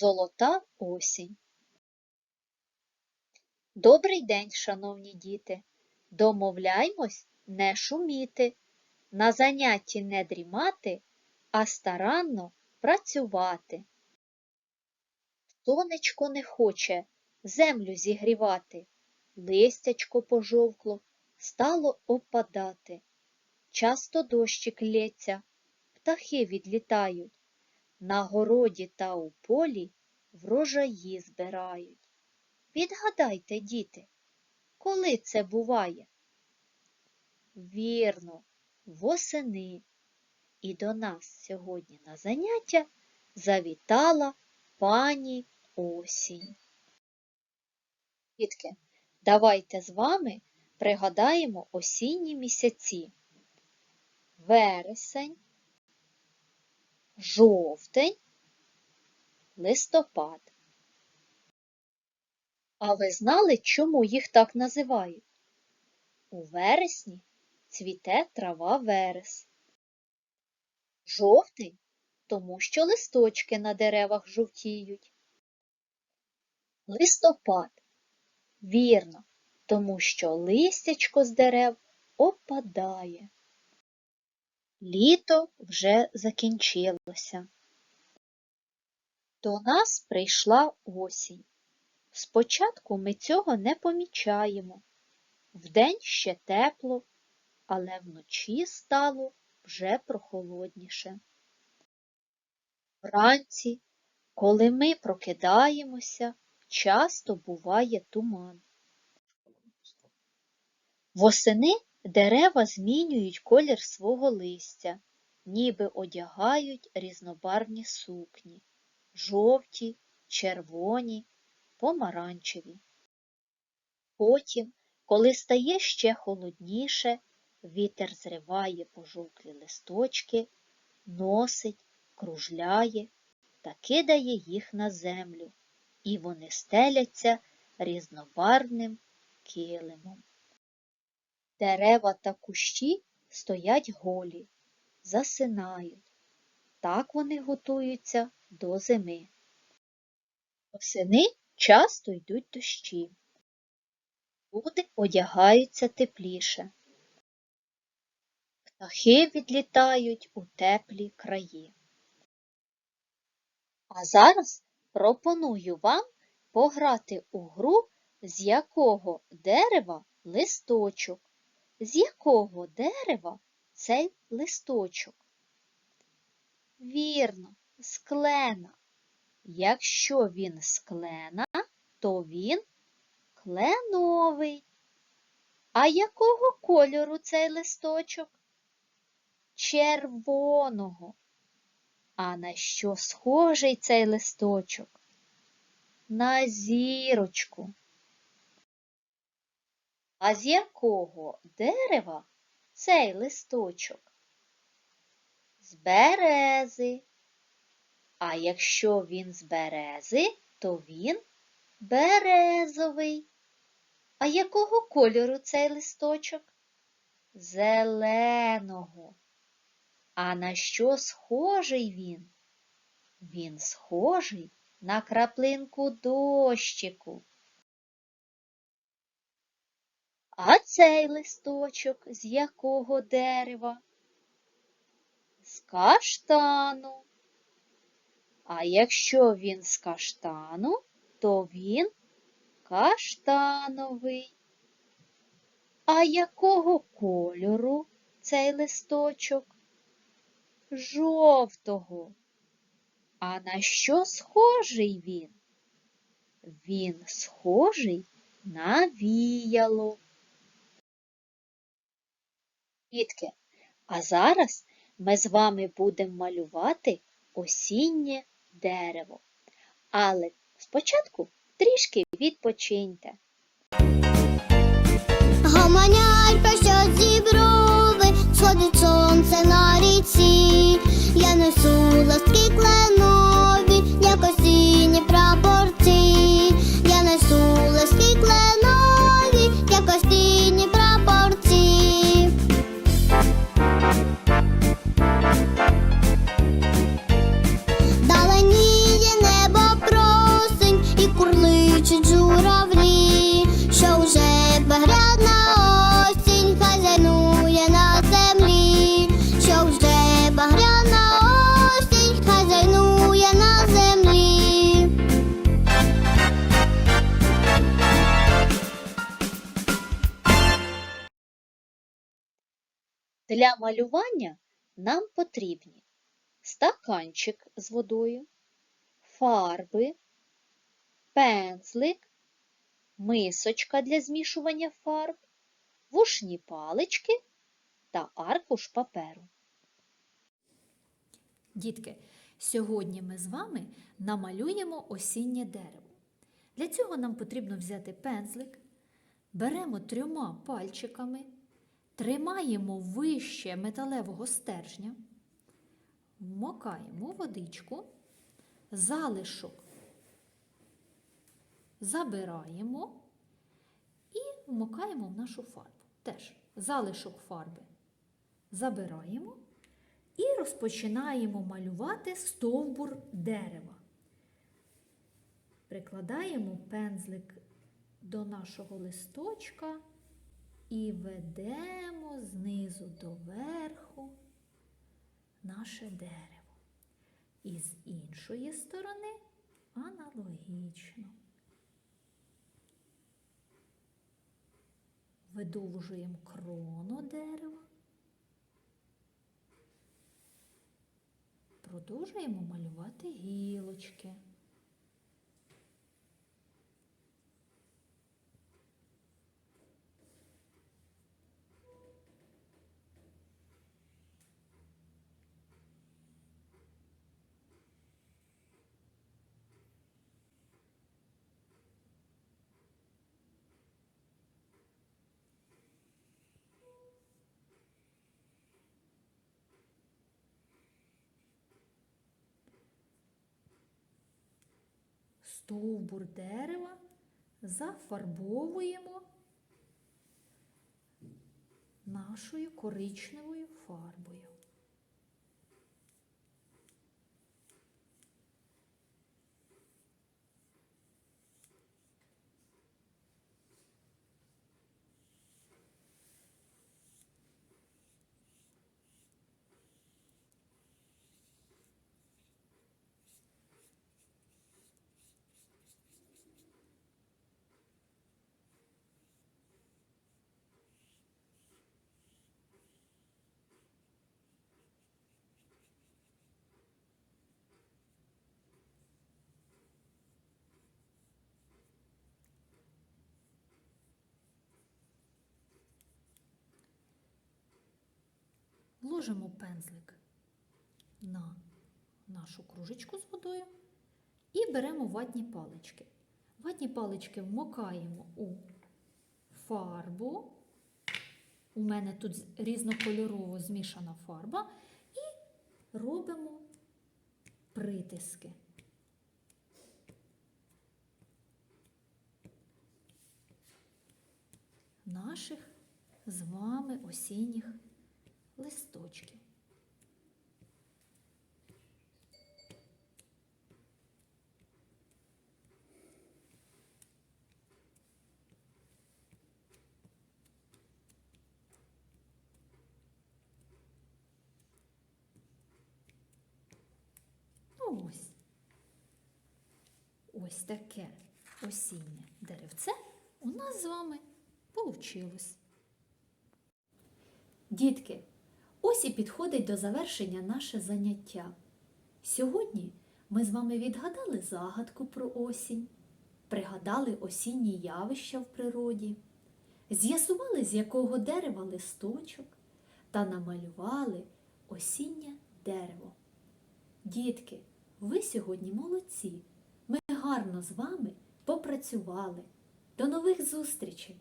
Золота осінь. Добрий день, шановні діти. Домовляймось не шуміти, на занятті не дрімати, а старанно працювати. Сонечко не хоче землю зігрівати, листячко пожовкло, стало опадати. Часто дощик лється, птахи відлітають, на городі та у полі врожаї збирають. Відгадайте, діти, коли це буває? Вірно, восени. І до нас сьогодні на заняття завітала пані осінь. Дітки, давайте з вами пригадаємо осінні місяці. Вересень, жовтень, листопад. А ви знали, чому їх так називають? У вересні цвіте трава верес. Жовтий, тому що листочки на деревах жовтіють. Листопад. Вірно, тому що листячко з дерев опадає. Літо вже закінчилося. До нас прийшла осінь. Спочатку ми цього не помічаємо. Вдень ще тепло, але вночі стало вже прохолодніше. Вранці, коли ми прокидаємося, часто буває туман. Восени дерева змінюють колір свого листя, ніби одягають різнобарвні сукні жовті, червоні, помаранчеві. Потім, коли стає ще холодніше, вітер зриває пожовклі листочки, носить, кружляє та кидає їх на землю, і вони стеляться різнобарвним килимом. Дерева та кущі стоять голі, засинають. Так вони готуються до зими. Восени часто йдуть дощі. Люди одягаються тепліше. Птахи відлітають у теплі краї. А зараз пропоную вам пограти у гру, з якого дерева листочок. З якого дерева цей листочок? Вірно, з клена. Якщо він з то він кленовий. А якого кольору цей листочок? Червоного. А на що схожий цей листочок? На зірочку. А з якого дерева цей листочок? З берези. А якщо він з берези, то він березовий. А якого кольору цей листочок? Зеленого. А на що схожий він? Він схожий на краплинку дощику. А цей листочок з якого дерева? З каштану. А якщо він з каштану, то він каштановий. А якого кольору цей листочок? Жовтого. А на що схожий він? Він схожий на віяло. Дітки, а зараз ми з вами будемо малювати осіннє дерево. Але спочатку трішки відпочиньте. Гомонять про що зіброви, сходить сонце на ріці. Я несу листки кленові, Для малювання нам потрібні стаканчик з водою, фарби, пензлик, мисочка для змішування фарб, вушні палички та аркуш паперу. Дітки, сьогодні ми з вами намалюємо осіннє дерево. Для цього нам потрібно взяти пензлик, беремо трьома пальчиками, тримаємо вище металевого стержня, вмокаємо водичку, залишок забираємо і вмокаємо в нашу фарбу. Теж залишок фарби забираємо і розпочинаємо малювати стовбур дерева. Прикладаємо пензлик до нашого листочка і ведемо знизу до верху наше дерево. І з іншої сторони аналогічно. Видовжуємо крону дерева. Продовжуємо малювати гілочки. Стовбур дерева зафарбовуємо нашою коричневою фарбою. Ложимо пензлик на нашу кружечку з водою і беремо ватні палички. Ватні палички вмокаємо у фарбу. У мене тут різнокольорово змішана фарба, і робимо притиски. Наших з вами осінніх листочків. Ну ось. Ось таке осіннє деревце у нас з вами получилось. Дітки, ось і підходить до завершення наше заняття. Сьогодні ми з вами відгадали загадку про осінь, пригадали осінні явища в природі, з'ясували, з якого дерева листочок, та намалювали осіннє дерево. Дітки, ви сьогодні молодці. Ми гарно з вами попрацювали. До нових зустрічей!